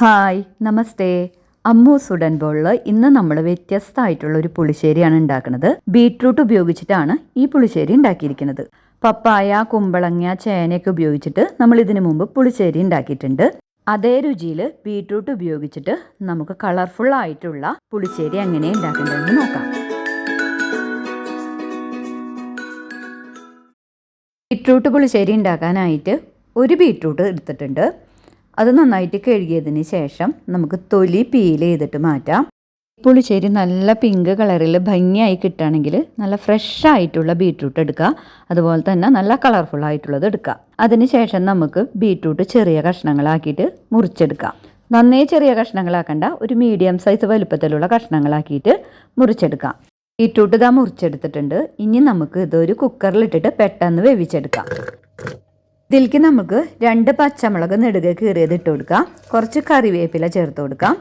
Hi നമസ്തേ. അമ്മു സുഡൻ ബോളിൽ ഇന്ന് നമ്മൾ വ്യത്യസ്തമായിട്ടുള്ള ഒരു പുളിശ്ശേരിയാണ് ഉണ്ടാക്കുന്നത്. ബീട്രൂട്ട് ഉപയോഗിച്ചിട്ടാണ് ഈ പുളിശ്ശേരി ഉണ്ടാക്കിയിരിക്കുന്നത്. പപ്പായ കുമ്പളങ്ങ ചേനയൊക്കെ ഉപയോഗിച്ചിട്ട് നമ്മൾ ഇതിനു മുമ്പ് പുളിശ്ശേരി ഉണ്ടാക്കിയിട്ടുണ്ട്. അതേ രുചിയിൽ ബീട്രൂട്ട് ഉപയോഗിച്ചിട്ട് നമുക്ക് കളർഫുൾ ആയിട്ടുള്ള പുളിശ്ശേരി എങ്ങനെ ഉണ്ടാക്കേണ്ടതെന്ന് നോക്കാം. ബീട്രൂട്ട് പുളിശ്ശേരി ഉണ്ടാക്കാനായിട്ട് ഒരു ബീട്രൂട്ട് എടുത്തിട്ടുണ്ട്. അത് നന്നായിട്ട് കഴുകിയതിന് ശേഷം നമുക്ക് തൊലി പീൽ ചെയ്തിട്ട് മാറ്റാം. പുളിശ്ശേരി നല്ല പിങ്ക് കളറിൽ ഭംഗിയായി കിട്ടുകയാണെങ്കിൽ നല്ല ഫ്രഷ് ആയിട്ടുള്ള ബീട്രൂട്ട് എടുക്കുക. അതുപോലെ തന്നെ നല്ല കളർഫുൾ ആയിട്ടുള്ളത് എടുക്കുക. അതിനുശേഷം നമുക്ക് ബീട്രൂട്ട് ചെറിയ കഷ്ണങ്ങളാക്കിയിട്ട് മുറിച്ചെടുക്കാം. നന്നേ ചെറിയ കഷ്ണങ്ങളാക്കണ്ട ഒരു മീഡിയം സൈസ് വലുപ്പത്തിലുള്ള കഷ്ണങ്ങളാക്കിയിട്ട് മുറിച്ചെടുക്കാം. ബീട്രൂട്ട് ഇതാ മുറിച്ചെടുത്തിട്ടുണ്ട്. ഇനി നമുക്ക് ഇതൊരു കുക്കറിലിട്ടിട്ട് പെട്ടെന്ന് വേവിച്ചെടുക്കാം. ഇതിലേക്ക് നമുക്ക് രണ്ട് പച്ചമുളക് നെടുക കീറിയത് ഇട്ട് കൊടുക്കാം. കുറച്ച് കറിവേപ്പില ചേർത്ത് കൊടുക്കാം.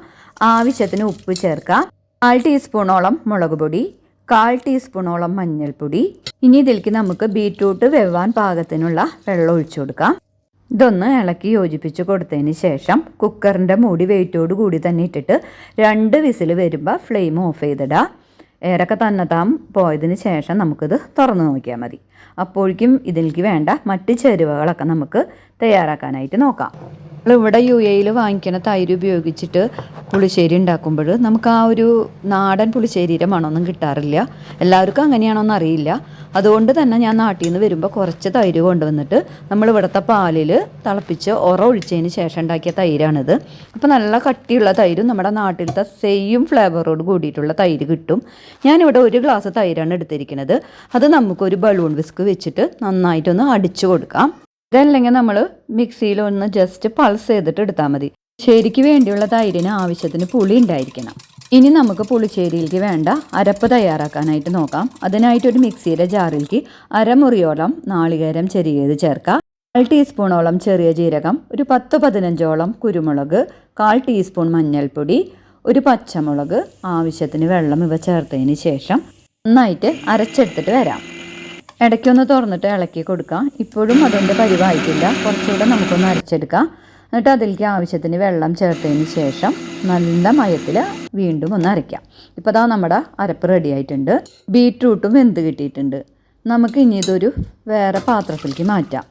ആവശ്യത്തിന് ഉപ്പ് ചേർക്കാം. കാൽ ടീസ്പൂണോളം മുളക് പൊടി കാൽ ടീസ്പൂണോളം മഞ്ഞൾപ്പൊടി. ഇനി ഇതിലേക്ക് നമുക്ക് ബീറ്റ്റൂട്ട് വെവാൻ പാകത്തിനുള്ള വെള്ളം ഒഴിച്ചു കൊടുക്കാം. ഇതൊന്ന് ഇളക്കി യോജിപ്പിച്ച് കൊടുത്തതിന് ശേഷം കുക്കറിന്റെ മൂടി വെയിറ്റോട് കൂടി തന്നെ ഇട്ടിട്ട് രണ്ട് വിസിൽ വരുമ്പോൾ ഫ്ലെയിം ഓഫ് ചെയ്തിടാം. ഏറൊക്കെ തന്നെത്താൻ പോയതിന് ശേഷം നമുക്കിത് തുറന്നു നോക്കിയാൽ മതി. അപ്പോഴേക്കും ഇതിലേക്ക് വേണ്ട മറ്റ് ചേരുവകളൊക്കെ നമുക്ക് തയ്യാറാക്കാനായിട്ട് നോക്കാം. ഇവിടെ യു എയിൽ വാങ്ങിക്കുന്ന തൈര് ഉപയോഗിച്ചിട്ട് പുളിശ്ശേരി ഉണ്ടാക്കുമ്പോൾ നമുക്ക് ആ ഒരു നാടൻ പുളിശ്ശേരിയുടെ മണമൊന്നും കിട്ടാറില്ല. എല്ലാവർക്കും അങ്ങനെയാണോന്ന് അറിയില്ല. അതുകൊണ്ട് തന്നെ ഞാൻ നാട്ടിൽ നിന്ന് വരുമ്പോൾ കുറച്ച് തൈര് കൊണ്ടുവന്നിട്ട് നമ്മൾ ഇവിടുത്തെ പാലിൽ തിളപ്പിച്ച് ഉറ ഒഴിച്ചതിന് ശേഷം ഉണ്ടാക്കിയ തൈരാണിത്. അപ്പോൾ നല്ല കട്ടിയുള്ള തൈരും നമ്മുടെ നാട്ടിലത്തെ സെയിം ഫ്ലേവറോട് കൂടിയിട്ടുള്ള തൈര് കിട്ടും. ഞാനിവിടെ ഒരു ഗ്ലാസ് തൈരാണ് എടുത്തിരിക്കുന്നത്. അത് നമുക്കൊരു ബലൂൺ വിസ്ക് വെച്ചിട്ട് നന്നായിട്ടൊന്ന് അടിച്ചു കൊടുക്കാം. ഇതല്ലെങ്കിൽ നമ്മൾ മിക്സിയിൽ ഒന്ന് ജസ്റ്റ് പൾസ് ചെയ്തിട്ട് എടുത്താൽ മതി. ശരിക്ക് വേണ്ടിയുള്ള തൈരിന് ആവശ്യത്തിന് പുളി ഉണ്ടായിരിക്കണം. ഇനി നമുക്ക് പുളിശ്ശേരിയിലേക്ക് വേണ്ട അരപ്പ് തയ്യാറാക്കാനായിട്ട് നോക്കാം. അതിനായിട്ട് ഒരു മിക്സിയുടെ ജാറിലേക്ക് അരമുറിയോളം നാളികേരം ചെറിയത് ചേർക്കാം. കാൽ ടീസ്പൂണോളം ചെറിയ ജീരകം ഒരു പത്ത് പതിനഞ്ചോളം കുരുമുളക് കാൽ ടീസ്പൂൺ മഞ്ഞൾപ്പൊടി ഒരു പച്ചമുളക് ആവശ്യത്തിന് വെള്ളം ഇവ ചേർത്തതിന് ശേഷം നന്നായിട്ട് അരച്ചെടുത്തിട്ട് വരാം. ഇടയ്ക്കൊന്ന് തുറന്നിട്ട് ഇളക്കി കൊടുക്കാം. ഇപ്പോഴും അതിന്റെ പരിവായിട്ടില്ല. കുറച്ചുകൂടെ നമുക്കൊന്ന് അരച്ചെടുക്കാം. എന്നിട്ട് അതിലേക്ക് ആവശ്യത്തിന് വെള്ളം ചേർത്തതിന് ശേഷം നല്ല മയത്തിൽ വീണ്ടും ഒന്ന് അരയ്ക്കാം. ഇപ്പോൾ അതാ നമ്മുടെ അരപ്പ് റെഡി ആയിട്ടുണ്ട്. ബീട്രൂട്ടും വെന്ത് കിട്ടിയിട്ടുണ്ട്. നമുക്ക് ഇനി ഇതൊരു വേറെ പാത്രത്തിലേക്ക് മാറ്റാം.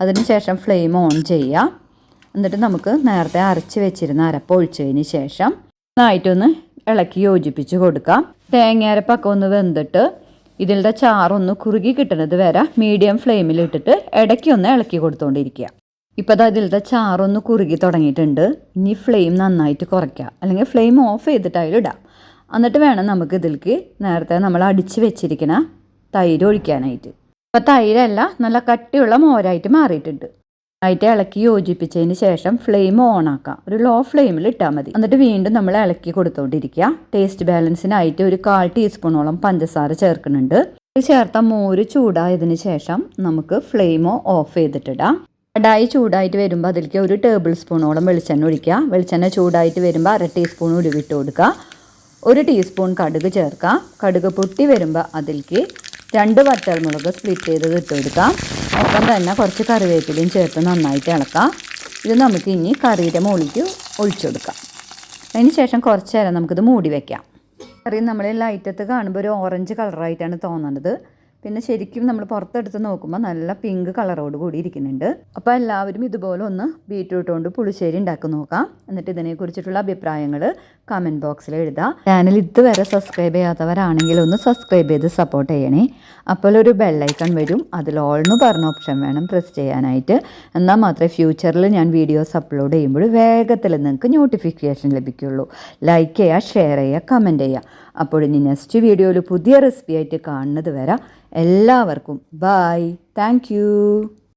അതിന് ശേഷം ഫ്ലെയിം ഓൺ ചെയ്യാം. എന്നിട്ട് നമുക്ക് നേരത്തെ അരച്ച് വെച്ചിരുന്ന അരപ്പ് ഒഴിച്ചതിന് ശേഷം നന്നായിട്ടൊന്ന് ഇളക്കി യോജിപ്പിച്ച് കൊടുക്കാം. തേങ്ങ തേങ്ങയരപ്പൊക്കെ ഒന്ന് വെന്തിട്ട് ഇതിന്റെ ചാറൊന്ന് കുറുകി കിട്ടുന്നത് വരെ മീഡിയം ഫ്ലെയിമിൽ ഇട്ടിട്ട് ഇടയ്ക്ക് ഒന്ന് ഇളക്കി കൊടുത്തുകൊണ്ടിരിക്കുക ഇപ്പോൾ അത് അതിലത്തെ ചാറൊന്ന് കുറുകി തുടങ്ങിയിട്ടുണ്ട്. ഇനി ഫ്ലെയിം നന്നായിട്ട് കുറയ്ക്കുക അല്ലെങ്കിൽ ഫ്ലെയിം ഓഫ് ചെയ്തിട്ട് അതിലിടാം എന്നിട്ട് വേണം നമുക്ക് ഇതിലേക്ക് നേരത്തെ നമ്മൾ അടിച്ച് വെച്ചിരിക്കുന്ന തൈര് ഒഴിക്കാനായിട്ട്. അപ്പോൾ തൈരല്ല നല്ല കട്ടിയുള്ള മോരായിട്ട് മാറിയിട്ടുണ്ട്. ആയിട്ട് ഇളക്കി യോജിപ്പിച്ചതിന് ശേഷം ഫ്ലെയിം ഓൺ ആക്കാം ഒരു ലോ ഫ്ലെയിമിൽ ഇട്ടാൽ മതി. എന്നിട്ട് വീണ്ടും നമ്മൾ ഇളക്കി കൊടുത്തോണ്ടിരിക്കുക. ടേസ്റ്റ് ബാലൻസിനായിട്ട് ഒരു കാൽ ടീസ്പൂണോളം പഞ്ചസാര ചേർക്കുന്നുണ്ട്. ഇത് ചേർത്ത മോര് ചൂടായതിന് ശേഷം നമുക്ക് ഫ്ലെയിമോ ഓഫ് ചെയ്തിട്ടിടാം. കടായി ചൂടായിട്ട് വരുമ്പോൾ അതിലേക്ക് ഒരു ടേബിൾ സ്പൂണോളം വെളിച്ചെണ്ണ ഒഴിക്കുക. വെളിച്ചെണ്ണ ചൂടായിട്ട് വരുമ്പോൾ അര ടീസ്പൂൺ ഉരുവിട്ട് കൊടുക്കുക. ഒരു ടീസ്പൂൺ കടുക് ചേർക്കാം കടുക് പൊട്ടി വരുമ്പോൾ അതിലേക്ക് രണ്ട് വറ്റൽമുളക് സ്പ്ലിറ്റ് ചെയ്ത് ഇട്ട് കൊടുക്കാം. ഒപ്പം തന്നെ കുറച്ച് കറിവേപ്പിലയും ചേർത്ത് നന്നായിട്ട് ഇളക്കാം. ഇത് നമുക്ക് ഇനി കറിയുടെ മുകളിലേക്ക് ഒഴിച്ചു കൊടുക്കാം. അതിന് ശേഷം കുറച്ച് നേരം നമുക്കിത് മൂടി വയ്ക്കാം കറി നമ്മൾ ലൈറ്റത്ത് കാണുമ്പോൾ ഒരു ഓറഞ്ച് കളറായിട്ടാണ് തോന്നുന്നത് പിന്നെ ശരിക്കും നമ്മൾ പുറത്തെടുത്ത് നോക്കുമ്പോൾ നല്ല പിങ്ക് കളറോട് കൂടി ഇരിക്കുന്നുണ്ട്. അപ്പോൾ എല്ലാവരും ഇതുപോലെ ഒന്ന് ബീറ്റ്റൂട്ട് കൊണ്ട് പുളിശ്ശേരി ഉണ്ടാക്കി നോക്കാം. എന്നിട്ട് ഇതിനെക്കുറിച്ചിട്ടുള്ള അഭിപ്രായങ്ങൾ കമന്റ് ബോക്സിൽ എഴുതാം. ചാനൽ ഇതുവരെ സബ്സ്ക്രൈബ് ചെയ്യാത്തവരാണെങ്കിൽ ഒന്ന് സബ്സ്ക്രൈബ് ചെയ്ത് സപ്പോർട്ട് ചെയ്യണേ. അപ്പോൾ ഒരു ബെല്ലൈക്കൺ വരും. അതിൽ ഓൾ എന്ന് പറഞ്ഞ ഓപ്ഷൻ വേണം പ്രസ് ചെയ്യാനായിട്ട്. എന്നാൽ മാത്രമേ ഫ്യൂച്ചറിൽ ഞാൻ വീഡിയോസ് അപ്ലോഡ് ചെയ്യുമ്പോൾ വേഗത്തിൽ നിങ്ങൾക്ക് നോട്ടിഫിക്കേഷൻ ലഭിക്കുള്ളൂ. ലൈക്ക് ചെയ്യുക ഷെയർ ചെയ്യുക കമന്റ് ചെയ്യുക. അപ്പോൾ ഇനി നെക്സ്റ്റ് വീഡിയോയിൽ പുതിയ റെസിപ്പി ആയിട്ട് കാണുന്നത് വരാം. എല്ലാവർക്കും ബായ് താങ്ക്